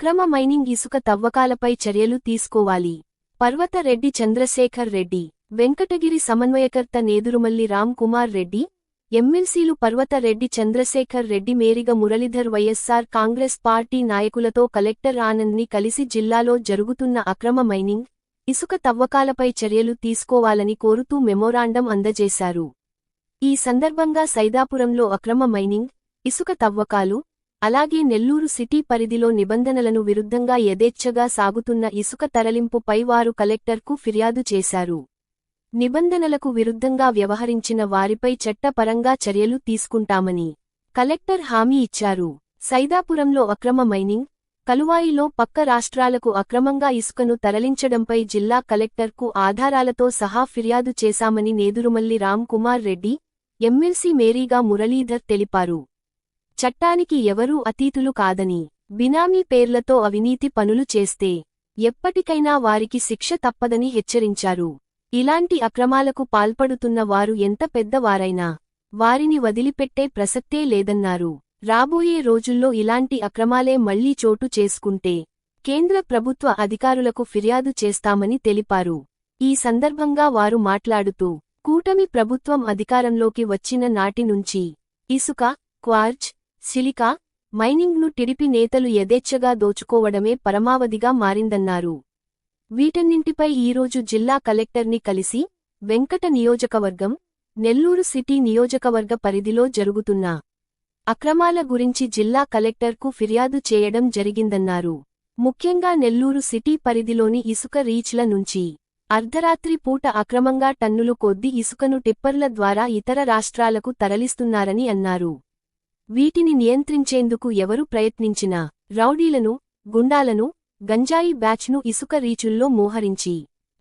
అక్రమ మైనింగ్ ఇసుక తవ్వకాలపై చర్యలు తీసుకోవాలి. పర్వతరెడ్డి చంద్రశేఖర్ రెడ్డి వెంకటగిరి సమన్వయకర్త నేదురుమల్లి రామ్ కుమార్ రెడ్డి ఎమ్మెల్సీలు పర్వతరెడ్డి చంద్రశేఖర్ రెడ్డి మేరిగ మురళీధర్ వైఎస్సార్ కాంగ్రెస్ పార్టీ నాయకులతో కలెక్టర్ ఆనంద్ని కలిసి జిల్లాలో జరుగుతున్న అక్రమ మైనింగ్ ఇసుక తవ్వకాలపై చర్యలు తీసుకోవాలని కోరుతూ మెమోరాండం అందజేశారు. ఈ సందర్భంగా సైదాపురంలో అక్రమ మైనింగ్ ఇసుక తవ్వకాలు అలాగే నెల్లూరు సిటీ పరిధిలో నిబంధనలను విరుద్ధంగా యథేచ్ఛగా సాగుతున్న ఇసుక తరలింపుపై వారు కలెక్టర్కు ఫిర్యాదు చేశారు. నిబంధనలకు విరుద్ధంగా వ్యవహరించిన వారిపై చట్టపరంగా చర్యలు తీసుకుంటామని కలెక్టర్ హామీ ఇచ్చారు. సైదాపురంలో అక్రమ మైనింగ్ కలువాయిలో పక్క రాష్ట్రాలకు అక్రమంగా ఇసుకను తరలించడంపై జిల్లా కలెక్టర్కు ఆధారాలతో సహా ఫిర్యాదు చేశామని నేదురుమల్లి రామ్ కుమార్ రెడ్డి ఎమ్మెల్సీ మేరీగా మురళీధర్ తెలిపారు. చట్టానికి ఎవరూ అతీతులు కాదని బినామీ పేర్లతో అవినీతి పనులు చేస్తే ఎప్పటికైనా వారికి శిక్ష తప్పదని హెచ్చరించారు. ఇలాంటి అక్రమాలకు పాల్పడుతున్న వారు ఎంత పెద్దవారైనా వారిని వదిలిపెట్టే ప్రసక్తే లేదన్నారు. రాబోయే రోజుల్లో ఇలాంటి అక్రమాలే మళ్ళీ చోటు చేసుకుంటే కేంద్ర ప్రభుత్వ అధికారులకు ఫిర్యాదు చేస్తామని తెలిపారు. ఈ సందర్భంగా వారు మాట్లాడుతూ కూటమి ప్రభుత్వం అధికారంలోకి వచ్చిన నాటి నుంచి ఇసుక క్వార్జ్ సిలికా మైనింగ్ను టిడిపి నేతలు యథేచ్ఛగా దోచుకోవడమే పరమావధిగా మారిందన్నారు. వీటన్నింటిపై ఈరోజు జిల్లా కలెక్టర్ని కలిసి వెంకట నియోజకవర్గం నెల్లూరు సిటీ నియోజకవర్గ పరిధిలో జరుగుతున్న అక్రమాల గురించి జిల్లా కలెక్టర్కు ఫిర్యాదు చేయడం జరిగిందన్నారు. ముఖ్యంగా నెల్లూరు సిటీ పరిధిలోని ఇసుక రీచ్ల నుంచి అర్ధరాత్రి పూట అక్రమంగా టన్నులు కొద్ది ఇసుకను టిప్పర్ల ద్వారా ఇతర రాష్ట్రాలకు తరలిస్తున్నారని అన్నారు. వీటిని నియంత్రించేందుకు ఎవరు ప్రయత్నించినా రౌడీలను గుండాలను గంజాయి బ్యాచ్ను ఇసుక రీచుల్లో మోహరించి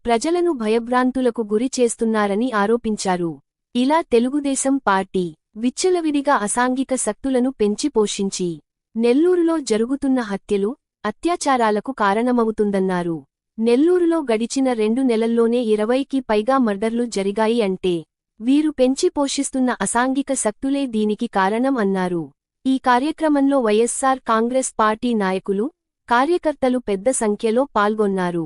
ప్రజలను భయభ్రాంతులకు గురి చేస్తున్నారని ఆరోపించారు. ఇలా తెలుగుదేశం పార్టీ విచ్చలవిడిగా అసాంఘిక శక్తులను పెంచి పోషించి నెల్లూరులో జరుగుతున్న హత్యలు అత్యాచారాలకు కారణమవుతుందన్నారు. నెల్లూరులో గడిచిన రెండు నెలల్లోనే ఇరవైకి పైగా మర్డర్లు జరిగాయి అంటే వీరు పెంచి పోషిస్తున్న అసాంఘిక శక్తులే దీనికి కారణం అన్నారు. ఈ కార్యక్రమంలో వైఎస్సార్ కాంగ్రెస్ పార్టీ నాయకులు కార్యకర్తలు పెద్ద సంఖ్యలో పాల్గొన్నారు.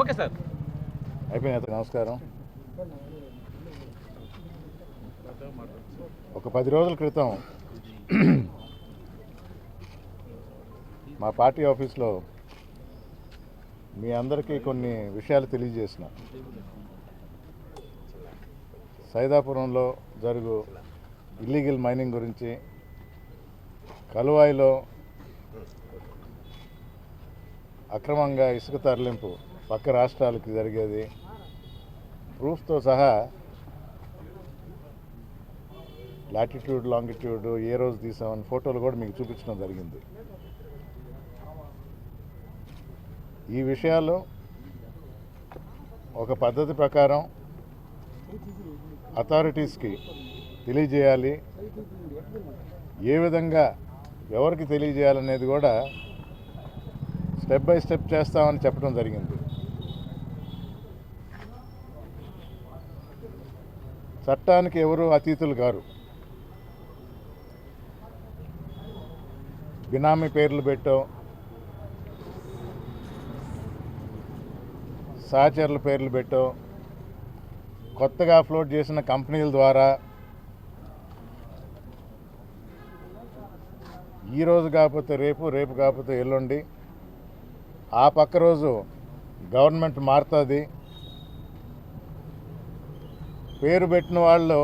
Okay sir. అయిపోయిన నమస్కారం. ఒక పది రోజుల క్రితం మా పార్టీ ఆఫీస్లో మీ అందరికీ కొన్ని విషయాలు తెలియజేసిన. సైదాపురంలో జరుగు ఇల్లీగల్ మైనింగ్ గురించి కలువాయిలో అక్రమంగా ఇసుక తరలింపు పక్క రాష్ట్రాలకు జరిగేది ప్రూఫ్తో సహా లాటిట్యూడ్ లాంగిట్యూడ్ ఏ రోజు తీసామని ఫోటోలు కూడా మీకు చూపించడం జరిగింది. ఈ విషయాలు ఒక పద్ధతి ప్రకారం అథారిటీస్కి తెలియజేయాలి. ఏ విధంగా ఎవరికి తెలియజేయాలనేది కూడా స్టెప్ బై స్టెప్ చేస్తామని చెప్పడం జరిగింది. చట్టానికి ఎవరు అతీతులు గారు బినామీ పేర్లు పెట్టాం సహచరుల పేర్లు పెట్టాం కొత్తగా ఫ్లోట్ చేసిన కంపెనీల ద్వారా ఈ రోజు కాకపోతే రేపు రేపు కాకపోతే ఎల్లుండి. ఆ పక్క రోజు గవర్నమెంట్ మారుతుంది. పేరు పెట్టిన వాళ్ళు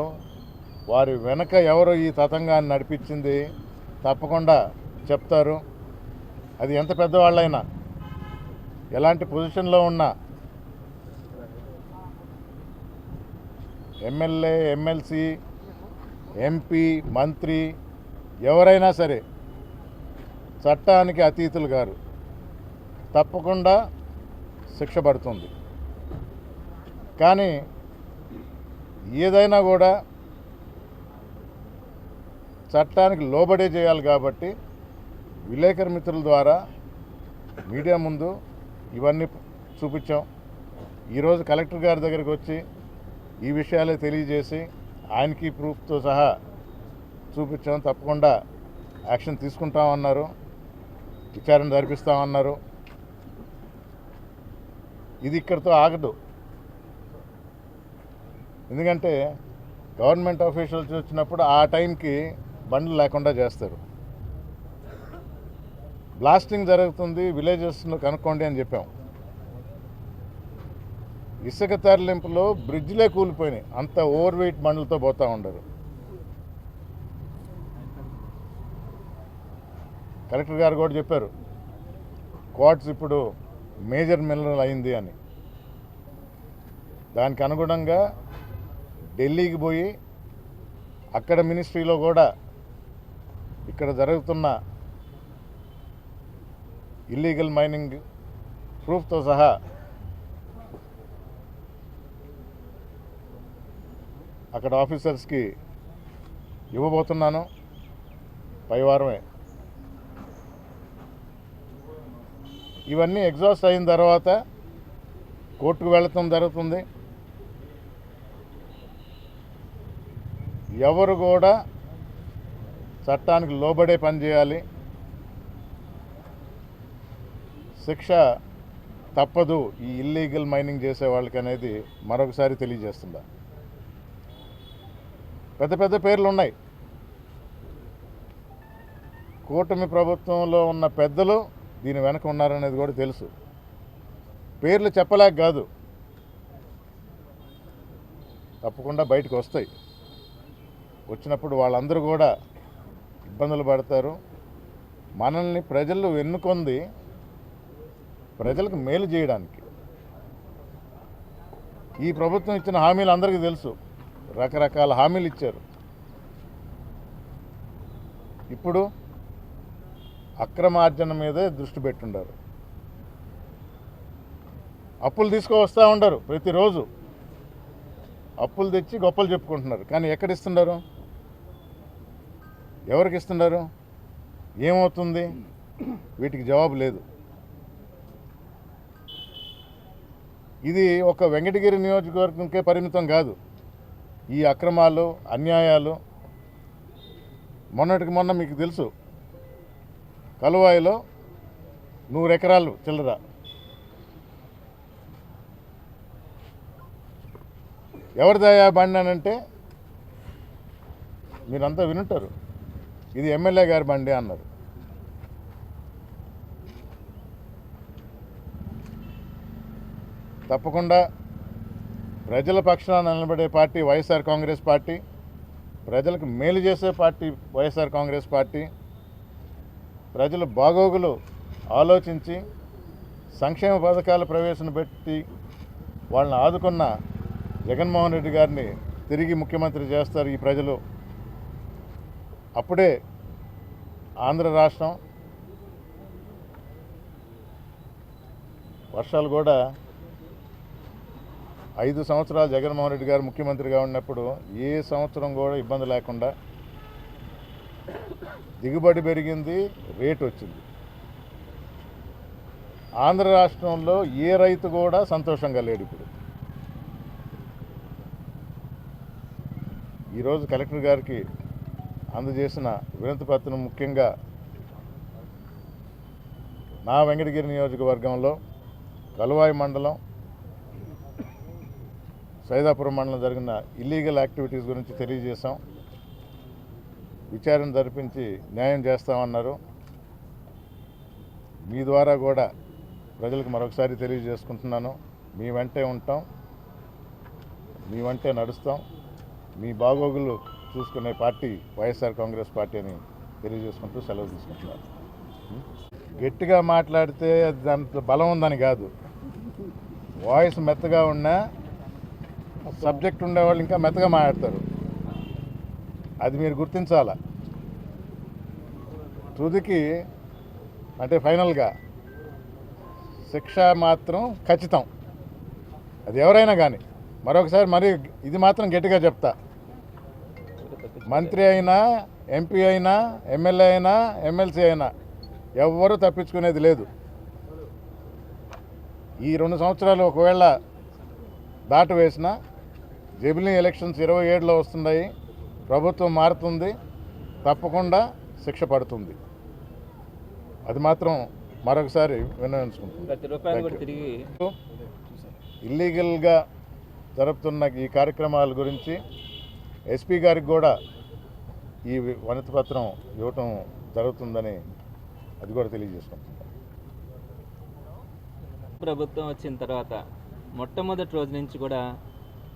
వారి వెనక ఎవరు ఈ తతంగాన్ని నడిపించింది. తప్పకుండా చెప్తారు. అది ఎంత పెద్దవాళ్ళైనా. ఎలాంటి పొజిషన్లో ఉన్నా. ఎమ్మెల్యే ఎమ్మెల్సీ ఎంపీ మంత్రి ఎవరైనా సరే చట్టానికి అతీతులు గారు. తప్పకుండా శిక్ష పడుతుంది. కానీ ఏదైనా కూడా చట్టానికి లోబడే చేయాలి కాబట్టి విలేకరు మిత్రుల ద్వారా మీడియా ముందు ఇవన్నీ చూపించాం. ఈరోజు కలెక్టర్ గారి దగ్గరికి వచ్చి ఈ విషయాలే తెలియజేసి ఆయనకి ప్రూఫ్తో సహా చూపించాం. తప్పకుండా యాక్షన్ తీసుకుంటామన్నారు. విచారణ జరిపిస్తామన్నారు. ఇది ఇక్కడితో ఆగదు. ఎందుకంటే గవర్నమెంట్ ఆఫీషియల్స్ వచ్చినప్పుడు ఆ టైంకి బండ్లు లేకుండా చేస్తారు. బ్లాస్టింగ్ జరుగుతుంది విలేజెస్ను కనుక్కోండి అని చెప్పాం. ఇసుక తరలింపులో బ్రిడ్జ్లే కూలిపోయినాయి. అంత ఓవర్ వెయిట్ బండ్లతో పోతూ ఉండరు. కలెక్టర్ గారు కూడా చెప్పారు క్వార్ట్స్ ఇప్పుడు మేజర్ మినరల్ అయింది అని. దానికి అనుగుణంగా ఢిల్లీకి పోయి అక్కడ మినిస్ట్రీలో కూడా ఇక్కడ జరుగుతున్న ఇల్లీగల్ మైనింగ్ ప్రూఫ్తో సహా అక్కడ ఆఫీసర్స్కి ఇవ్వబోతున్నాను. పై వారమే ఇవన్నీ ఎగ్జాస్ట్ అయిన తర్వాత కోర్టుకు వెళ్ళటం జరుగుతుంది. ఎవరు కూడా చట్టానికి లోబడే పని చేయాలి శిక్ష తప్పదు ఈ ఇల్లీగల్ మైనింగ్ చేసే వాళ్ళకి అనేది మరొకసారి తెలియజేస్తుందా? పెద్ద పెద్ద పేర్లు ఉన్నాయి. కూటమి ప్రభుత్వంలో ఉన్న పెద్దలు దీని వెనక ఉన్నారనేది కూడా తెలుసు. పేర్లు చెప్పలేక కాదు. తప్పకుండా బయటకు వస్తాయి. వచ్చినప్పుడు వాళ్ళందరూ కూడా ఇబ్బందులు పడతారు. మనల్ని ప్రజలు ఎన్నుకొంది ప్రజలకు మేలు చేయడానికి. ఈ ప్రభుత్వం ఇచ్చిన హామీలు అందరికీ తెలుసు. రకరకాల హామీలు ఇచ్చారు. ఇప్పుడు అక్రమార్జన మీదే దృష్టి పెట్టుండారు. అప్పులు తీసుకువస్తూ ఉండరు ప్రతిరోజు. అప్పులు తెచ్చి గొప్పలు చెప్పుకుంటున్నారు. కానీ ఎక్కడ ఇస్తున్నారు ఎవరికి ఇస్తున్నారు? ఏమవుతుంది? వీటికి జవాబు లేదు. ఇది ఒక వెంకటగిరి నియోజకవర్గంకే పరిమితం కాదు. ఈ అక్రమాలు అన్యాయాలు మొన్నటికి మొన్న మీకు తెలుసు. కలువాయిలో నూరు ఎకరాలు చిల్లర. ఎవరిదయా బండి అని అంటే మీరంతా వినుంటారు. ఇది ఎమ్మెల్యే గారి బండి అన్నారు. తప్పకుండా ప్రజల పక్షాన నిలబడే పార్టీ వైఎస్ఆర్ కాంగ్రెస్ పార్టీ ప్రజలకు మేలు చేసే పార్టీ వైఎస్ఆర్ కాంగ్రెస్ పార్టీ ప్రజల బాగోగులు ఆలోచించి సంక్షేమ పథకాలు ప్రవేశపెట్టి వాళ్ళని ఆదుకున్న జగన్మోహన్ రెడ్డి గారిని తిరిగి ముఖ్యమంత్రి చేస్తారు ఈ ప్రజలు. అప్పుడే ఆంధ్ర రాష్ట్రం వర్షాలు కూడా ఐదు సంవత్సరాలు జగన్మోహన్ రెడ్డి గారు ముఖ్యమంత్రిగా ఉన్నప్పుడు ఏ సంవత్సరం కూడా ఇబ్బంది లేకుండా దిగుబడి పెరిగింది రేటు వచ్చింది. ఆంధ్ర రాష్ట్రంలో ఏ రైతు కూడా సంతోషంగా లేడు ఇప్పుడు. ఈరోజు కలెక్టర్ గారికి అందజేసిన వినతి పత్రం ముఖ్యంగా నా వెంకటగిరి నియోజకవర్గంలో కలువాయి మండలం సైదాపురం మండలం జరిగిన ఇల్లీగల్ యాక్టివిటీస్ గురించి తెలియజేశాం. విచారణ జరిపించి న్యాయం చేస్తామన్నారు. మీ ద్వారా కూడా ప్రజలకు మరొకసారి తెలియజేసుకుంటున్నాను. మీ వెంటే ఉంటాం. మీ వెంటే నడుస్తాం. మీ బాగోగులు చూసుకునే పార్టీ వైఎస్ఆర్ కాంగ్రెస్ పార్టీ అని తెలియజేసుకుంటూ సెలవు తీసుకుంటున్నాను. గట్టిగా మాట్లాడితే దాంట్లో బలం ఉందని కాదు. వాయిస్ మెత్తగా ఉన్నా సబ్జెక్ట్ ఉండేవాళ్ళు ఇంకా మెత్తగా మాట్లాడతారు. అది మీరు గుర్తించాల? తుదికి అంటే ఫైనల్గా శిక్ష మాత్రం ఖచ్చితం. అది ఎవరైనా కానీ మరొకసారి మరి ఇది మాత్రం గట్టిగా చెప్తా. మంత్రి అయినా ఎంపీ అయినా ఎమ్మెల్యే అయినా ఎమ్మెల్సీ అయినా ఎవ్వరూ తప్పించుకునేది లేదు. ఈ రెండు సంవత్సరాలు ఒకవేళ దాటు వేసిన జెబిలీ ఎలక్షన్స్ ఇరవై ఏడులో వస్తున్నాయి. ప్రభుత్వం మారుతుంది. తప్పకుండా శిక్ష పడుతుంది. అది మాత్రం మరొకసారి. తిరిగి ఇల్లీగల్గా జరుపుతున్న ఈ కార్యక్రమాల గురించి ఎస్పీ గారికి కూడా ఈ వనతి పత్రం ఇవ్వటం జరుగుతుందని అది కూడా తెలియజేసుకుంటున్నాను. ప్రభుత్వం వచ్చిన తర్వాత మొట్టమొదటి రోజు నుంచి కూడా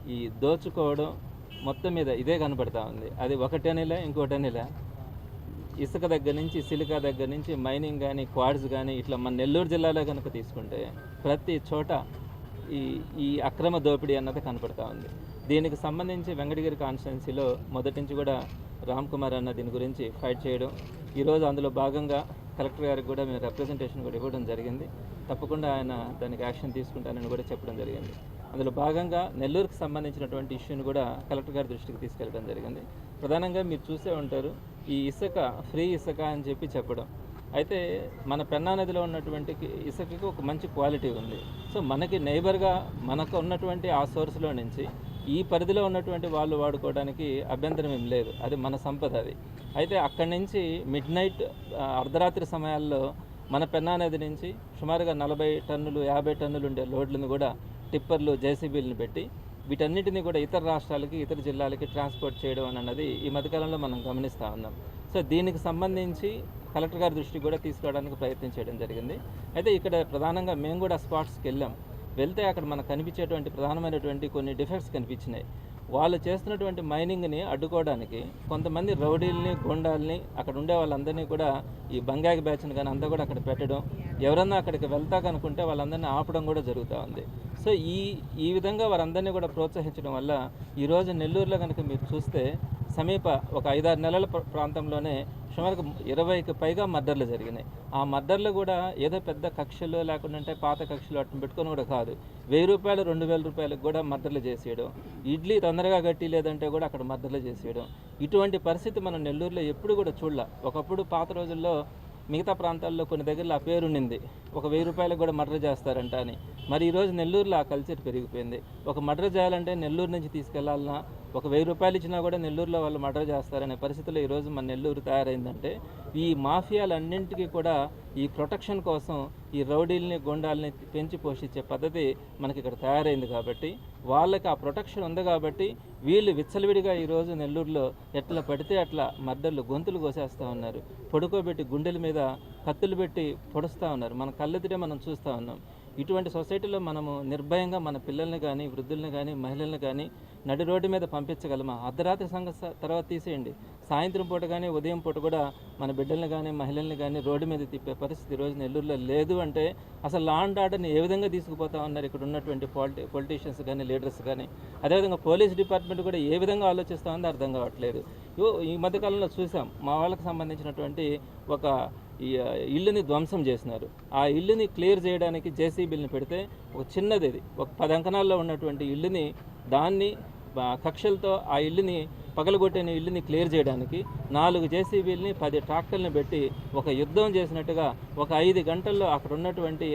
ఈ దోచుకోవడం మొత్తం మీద ఇదే కనపడతా ఉంది. అది ఒకటనిలా ఇంకోటనిలా? ఇంకోటి ఇసుక దగ్గర నుంచి సిలికా దగ్గర నుంచి మైనింగ్ కానీ క్వాడ్స్ కానీ ఇట్లా మన నెల్లూరు జిల్లాలో కనుక తీసుకుంటే ప్రతి చోట ఈ ఈ అక్రమ దోపిడీ అన్నది కనపడతా ఉంది. దీనికి సంబంధించి వెంకటగిరి కాన్స్టిట్యున్సీలో మొదటి నుంచి కూడా రామ్ కుమార్ అన్న దీని గురించి ఫైట్ చేయడం ఈరోజు అందులో భాగంగా కలెక్టర్ గారికి కూడా మేము రిప్రజెంటేషన్ కూడా ఇవ్వడం జరిగింది. తప్పకుండా ఆయన దానికి యాక్షన్ తీసుకుంటానని కూడా చెప్పడం జరిగింది. అందులో భాగంగా నెల్లూరుకు సంబంధించినటువంటి ఇష్యూని కూడా కలెక్టర్ గారి దృష్టికి తీసుకెళ్ళడం జరిగింది. ప్రధానంగా మీరు చూసే ఉంటారు ఈ ఇసుక ఫ్రీ ఇసుక అని చెప్పి చెప్పడం. అయితే మన పెన్నా నదిలో ఉన్నటువంటి ఇసుకకి ఒక మంచి క్వాలిటీ ఉంది. సో మనకి నైబర్గా మనకు ఉన్నటువంటి ఆ సోర్స్లో నుంచి ఈ పరిధిలో ఉన్నటువంటి వాళ్ళు వాడుకోవడానికి అభ్యంతరం ఏం లేదు. అది మన సంపద అది. అయితే అక్కడి నుంచి మిడ్ నైట్ అర్ధరాత్రి సమయాల్లో మన పెన్నా నది నుంచి సుమారుగా నలభై టన్నులు యాభై టన్నులు ఉండే లోడ్లను కూడా టిప్పర్లు జేసీబీలను పెట్టి వీటన్నిటిని కూడా ఇతర రాష్ట్రాలకి ఇతర జిల్లాలకి ట్రాన్స్పోర్ట్ చేయడం అన్నది ఈ మధ్యకాలంలో మనం గమనిస్తూ ఉన్నాం. సో దీనికి సంబంధించి కలెక్టర్ గారి దృష్టికి కూడా తీసుకురావడానికి ప్రయత్నం చేయడం జరిగింది. అయితే ఇక్కడ ప్రధానంగా మేము కూడా స్పాట్స్కి వెళ్ళాం. వెళ్తే అక్కడ మనకు కనిపించేటువంటి ప్రధానమైనటువంటి కొన్ని డిఫెక్ట్స్ కనిపించినాయి. వాళ్ళు చేస్తున్నటువంటి మైనింగ్ని అడ్డుకోవడానికి కొంతమంది రౌడీల్ని గుండాల్ని అక్కడ ఉండే వాళ్ళందరినీ కూడా ఈ బంగాగి బ్యాచ్ని కానీ అంతా కూడా అక్కడ పెట్టడం ఎవరన్నా అక్కడికి వెళ్తా కనుకుంటే వాళ్ళందరినీ ఆపడం కూడా జరుగుతూ ఉంది. సో ఈ ఈ విధంగా వారందరినీ కూడా ప్రోత్సహించడం వల్ల ఈరోజు నెల్లూరులో కనుక మీరు చూస్తే సమీప ఒక ఐదారు నెలల ప్రాంతంలోనే సుమారుగా ఇరవైకి పైగా మర్డర్లు జరిగినాయి. ఆ మర్డర్లు కూడా ఏదో పెద్ద కక్షలు అంటే పాత కక్షలు అట్లా పెట్టుకొని కూడా కాదు. వెయ్యి రూపాయలు రెండు వేల రూపాయలకు కూడా మర్డర్లు చేసేయడం. ఇడ్లీ తొందరగా గట్టి లేదంటే కూడా అక్కడ మర్డర్లు చేసేయడం. ఇటువంటి పరిస్థితి మనం నెల్లూరులో ఎప్పుడు కూడా చూడాల. ఒకప్పుడు పాత రోజుల్లో మిగతా ప్రాంతాల్లో కొన్ని దగ్గరలో ఆ పేరు ఉండింది. ఒక వెయ్యి రూపాయలకు కూడా మర్డర్ చేస్తారంట అని. మరి ఈరోజు నెల్లూరులో ఆ కల్చర్ పెరిగిపోయింది. ఒక మర్డర్ చేయాలంటే నెల్లూరు నుంచి తీసుకెళ్ళాలన్నా ఒక వెయ్యి రూపాయలు ఇచ్చినా కూడా నెల్లూరులో వాళ్ళు మర్డర్ చేస్తారనే పరిస్థితిలో ఈరోజు మన నెల్లూరు తయారైందంటే ఈ మాఫియాలన్నింటికీ కూడా ఈ ప్రొటెక్షన్ కోసం ఈ రౌడీల్ని గుండాల్ని పెంచి పోషించే పద్ధతి మనకి ఇక్కడ తయారైంది కాబట్టి వాళ్ళకి ఆ ప్రొటెక్షన్ ఉంది కాబట్టి వీళ్ళు విచ్చలవిడిగా ఈరోజు నెల్లూరులో ఎట్లా పడితే అట్లా మర్డర్లు గొంతులు కోసేస్తూ ఉన్నారు. పడుకోబెట్టి గుండెల మీద కత్తులు పెట్టి పొడుస్తూ ఉన్నారు. మన కళ్ళెదుటే మనం చూస్తూ ఉన్నాం. ఇటువంటి సొసైటీలో మనము నిర్భయంగా మన పిల్లల్ని కానీ వృద్ధుల్ని కానీ మహిళల్ని కానీ నడి రోడ్డు మీద పంపించగలమా? అర్ధరాత్రి సంఘ తర్వాత తీసేయండి. సాయంత్రం పూట కానీ ఉదయం పూట కూడా మన బిడ్డల్ని కానీ మహిళల్ని కానీ రోడ్డు మీద తిప్పే పరిస్థితి ఈరోజు నెల్లూరులో లేదు అంటే అసలు లా అండ్ ఆర్డర్ని ఏ విధంగా తీసుకుపోతా ఉన్నారు ఇక్కడ ఉన్నటువంటి పాలిటి పొలిటీషియన్స్ కానీ లీడర్స్ కానీ? అదేవిధంగా పోలీస్ డిపార్ట్మెంట్ కూడా ఏ విధంగా ఆలోచిస్తూ ఉందో అర్థం కావట్లేదు. ఈ మధ్యకాలంలో చూసాం. మా వాళ్ళకి సంబంధించినటువంటి ఒక ఇల్లుని ధ్వంసం చేసినారు. ఆ ఇల్లుని క్లియర్ చేయడానికి జేసీబీని పెడితే ఒక చిన్నది ఇది. ఒక పది అంకణాల్లో ఉన్నటువంటి ఇల్లుని దాన్ని కక్షలతో ఆ ఇల్లుని పగలగొట్టిన ఇల్లుని క్లియర్ చేయడానికి నాలుగు జేసీబీలని పది ట్రాక్టర్ని పెట్టి ఒక యుద్ధం చేసినట్టుగా ఒక ఐదు గంటల్లో అక్కడ ఉన్నటువంటి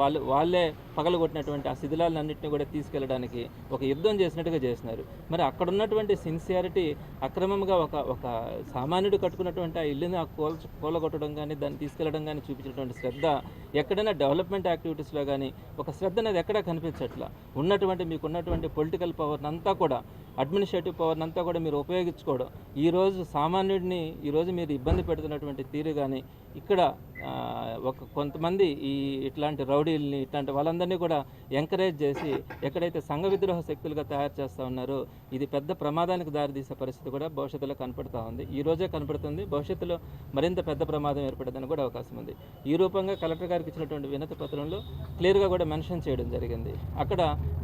వాళ్ళు వాళ్ళే పగలగొట్టినటువంటి ఆ శిథిలాలన్నింటినీ కూడా తీసుకెళ్ళడానికి ఒక యుద్ధం చేసినట్టుగా చేసినారు మరి అక్కడ ఉన్నటువంటి సిన్సియారిటీ అక్రమంగా ఒక ఒక సామాన్యుడు కట్టుకున్నటువంటి ఆ ఇల్లుని ఆ కోల్ కూలగొట్టడం కానీ దాన్ని తీసుకెళ్ళడం కానీ చూపించినటువంటి శ్రద్ధ ఎక్కడైనా డెవలప్మెంట్ యాక్టివిటీస్లో కానీ ఒక శ్రద్ధ అనేది ఎక్కడా కనిపించట్లా. ఉన్నటువంటి మీకు ఉన్నటువంటి పొలిటికల్ పవర్ని అంతా కూడా అడ్మినిస్ట్రేటివ్ పవర్ని అంతా కూడా మీరు ఉపయోగించుకోవడం. ఈరోజు సామాన్యుడిని ఈరోజు మీరు ఇబ్బంది పెడుతున్నటువంటి తీరు కానీ ఇక్కడ ఒక కొంతమంది ఈ ఇట్లాంటి రౌడీల్ని ఇట్లాంటి వాళ్ళందరినీ కూడా ఎంకరేజ్ చేసి ఎక్కడైతే సంఘ విద్రోహ శక్తులుగా తయారు చేస్తూ ఉన్నారో ఇది పెద్ద ప్రమాదానికి దారితీసే పరిస్థితి కూడా భవిష్యత్తులో కనపడుతూ ఉంది. ఈ రోజే కనపడుతుంది. భవిష్యత్తులో మరింత పెద్ద ప్రమాదం ఏర్పడదని కూడా అవకాశం ఉంది. ఈ రూపంగా కలెక్టర్ గారికి ఇచ్చినటువంటి వినతి పత్రంలో క్లియర్గా కూడా మెన్షన్ చేయడం జరిగింది. అక్కడ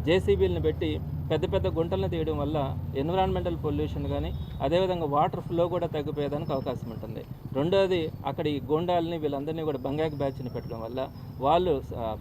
జేసీబీలను పెట్టి పెద్ద పెద్ద గుంటలను తీయడం వల్ల ఎన్విరాన్మెంటల్ పొల్యూషన్ కానీ అదేవిధంగా వాటర్ ఫ్లో కూడా తగ్గిపోయేదానికి అవకాశం ఉంటుంది. రెండోది అక్కడ ఈ గోండాలని అందరినీ కూడా బంగాక్ బ్యాచ్ని పెట్టడం వల్ల వాళ్ళు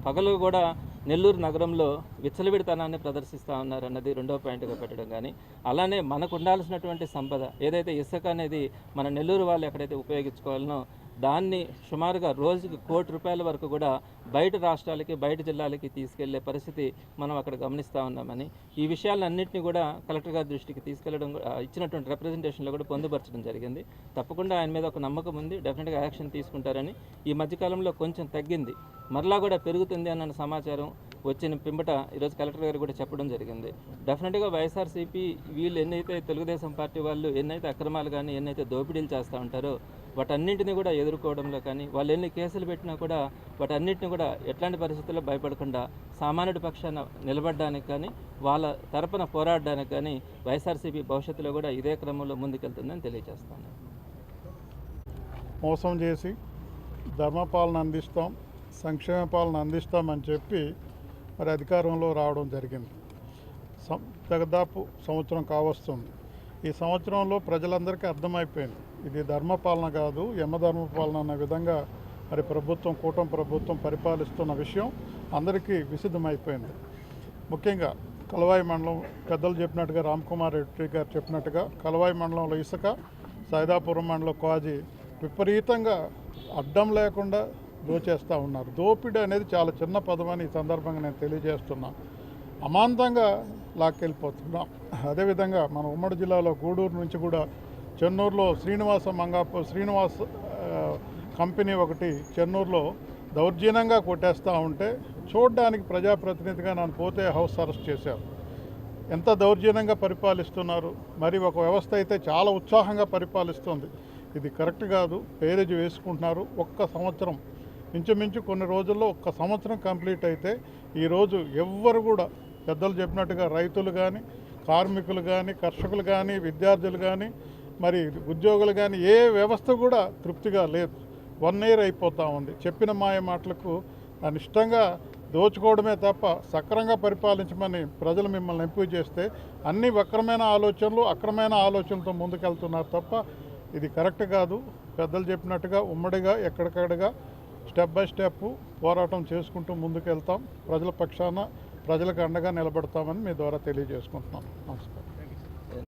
పగలు కూడా నెల్లూరు నగరంలో విచ్చలవిడితనాన్ని ప్రదర్శిస్తూ ఉన్నారు అన్నది రెండో పాయింట్గా పెట్టడం కానీ అలానే మనకు ఉండాల్సినటువంటి సంపద ఏదైతే ఇసుక అనేది మన నెల్లూరు వాళ్ళు ఎక్కడైతే ఉపయోగించుకోవాలనో దాన్ని సుమారుగా రోజుకి కోటి రూపాయల వరకు కూడా బయట రాష్ట్రాలకి బయట జిల్లాలకి తీసుకెళ్ళే పరిస్థితి మనం అక్కడ గమనిస్తూ ఉన్నామని ఈ విషయాలన్నింటినీ కూడా కలెక్టర్ గారి దృష్టికి తీసుకెళ్ళడం ఇచ్చినటువంటి రిప్రజెంటేషన్లో కూడా పొందుపరచడం జరిగింది. తప్పకుండా ఆయన మీద ఒక నమ్మకం ఉంది డెఫినెట్గా యాక్షన్ తీసుకుంటారని. ఈ మధ్యకాలంలో కొంచెం తగ్గింది మరలా కూడా పెరుగుతుంది అన్న సమాచారం వచ్చిన పిమ్మట ఈరోజు కలెక్టర్ గారు కూడా చెప్పడం జరిగింది. డెఫినెట్గా వైఎస్ఆర్సీపీ వీళ్ళు ఎన్నైతే తెలుగుదేశం పార్టీ వాళ్ళు ఎన్నైతే అక్రమాలు కానీ ఎన్నైతే దోపిడీలు చేస్తూ ఉంటారో వాటన్నింటినీ కూడా ఎదుర్కోవడంలో కానీ వాళ్ళు ఎన్ని కేసులు పెట్టినా కూడా వాటన్నిటిని కూడా ఎట్లాంటి పరిస్థితుల్లో భయపడకుండా సామాన్యుడి పక్షాన నిలబడడానికి కానీ వాళ్ళ తరపున పోరాడడానికి కానీ వైఎస్ఆర్సీపీ భవిష్యత్తులో కూడా ఇదే క్రమంలో ముందుకెళ్తుందని తెలియజేస్తాను మోసం చేసి ధర్మపాలన అందిస్తాం సంక్షేమ పాలన అందిస్తామని చెప్పి మరి అధికారంలో రావడం జరిగింది. దాదాపు సంవత్సరం కావస్తుంది. ఈ సంవత్సరంలో ప్రజలందరికీ అర్థమైపోయింది. ఇది ధర్మపాలన కాదు యమధర్మపాలన అన్న విధంగా మరి ప్రభుత్వం కూటమి ప్రభుత్వం పరిపాలిస్తున్న విషయం అందరికీ విసిద్ధమైపోయింది. ముఖ్యంగా కలవాయి మండలం పెద్దలు చెప్పినట్టుగా రామ్కుమార్ రెడ్డి గారు చెప్పినట్టుగా కలవాయి మండలంలో ఇసుక సైదాపురం మండలం కాజీ విపరీతంగా అడ్డం లేకుండా దోచేస్తూ ఉన్నారు. దోపిడీ అనేది చాలా చిన్న పదమని అని ఈ సందర్భంగా నేను తెలియజేస్తున్నా. అమాంతంగా లాక్కెళ్ళిపోతున్నాం. అదేవిధంగా మన ఉమ్మడి జిల్లాలో గూడూరు నుంచి కూడా చెన్నూరులో శ్రీనివాస మంగాప శ్రీనివాస్ కంపెనీ ఒకటి చెన్నూరులో దౌర్జన్యంగా కొట్టేస్తూ ఉంటే చూడడానికి ప్రజాప్రతినిధిగా నన్ను పోతే హౌస్ అరెస్ట్ చేశారు. ఎంత దౌర్జన్యంగా పరిపాలిస్తున్నారు? మరి ఒక వ్యవస్థ అయితే చాలా ఉత్సాహంగా పరిపాలిస్తుంది. ఇది కరెక్ట్ కాదు పేరేజ్ వేసుకుంటున్నారు. ఒక్క సంవత్సరం ఇంచుమించు కొన్ని రోజుల్లో ఒక్క సంవత్సరం కంప్లీట్ అయితే ఈరోజు ఎవ్వరు కూడా పెద్దలు చెప్పినట్టుగా రైతులు కానీ కార్మికులు కానీ కర్షకులు కానీ విద్యార్థులు కానీ మరి ఉద్యోగులు కానీ ఏ వ్యవస్థ కూడా తృప్తిగా లేదు. వన్ ఇయర్ అయిపోతూ ఉంది. చెప్పిన మాయ మాటలకు అనిష్టంగా దోచుకోవడమే తప్ప సక్రంగా పరిపాలించమని ప్రజలు మిమ్మల్ని ఎంపిక చేస్తే అన్ని వక్రమైన ఆలోచనలు అక్రమైన ఆలోచనలతో ముందుకెళ్తున్నారు తప్ప ఇది కరెక్ట్ కాదు. పెద్దలు చెప్పినట్టుగా ఉమ్మడిగా ఎక్కడికక్కడగా స్టెప్ బై స్టెప్ పోరాటం చేసుకుంటూ ముందుకెళ్తాం. ప్రజల పక్షాన ప్రజలకు అండగా నిలబడతామని మీ ద్వారా తెలియజేసుకుంటున్నాం. నమస్కారం.